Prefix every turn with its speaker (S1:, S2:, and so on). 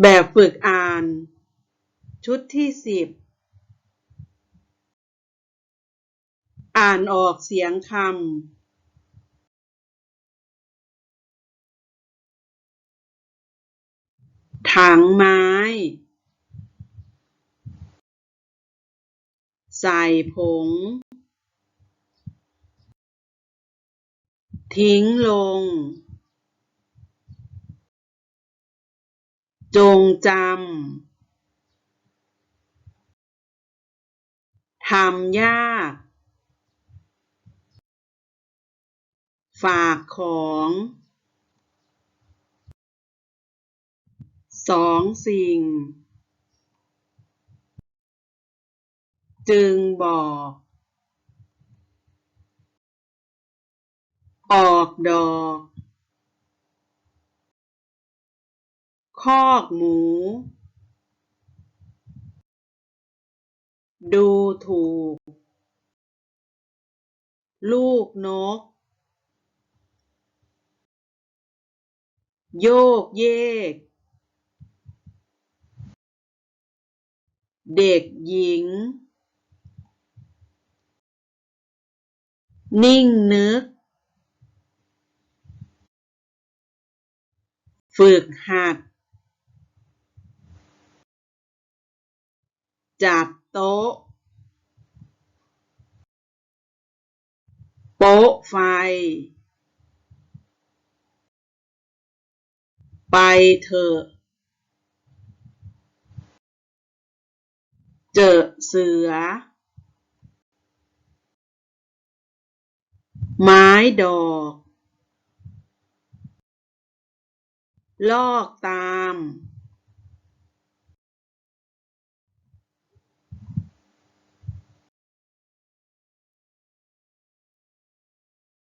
S1: แบบฝึกอ่าน ชุดที่สิบ อ่านออกเสียงคำ ถังไม้ ใส่ผง ทิ้งลง จงจำ ทำยาก ฝากของ สองสิ่ง จึงบอก ออกดอก คอกหมู ดูถูก ลูกนก โยกเยก เด็กหญิง นิ่งนึกฝึกหัด จัดโต๊ะ โป๊ะไฟ ไปเถอะเจอเสือ ไม้ดอก ลอกตาม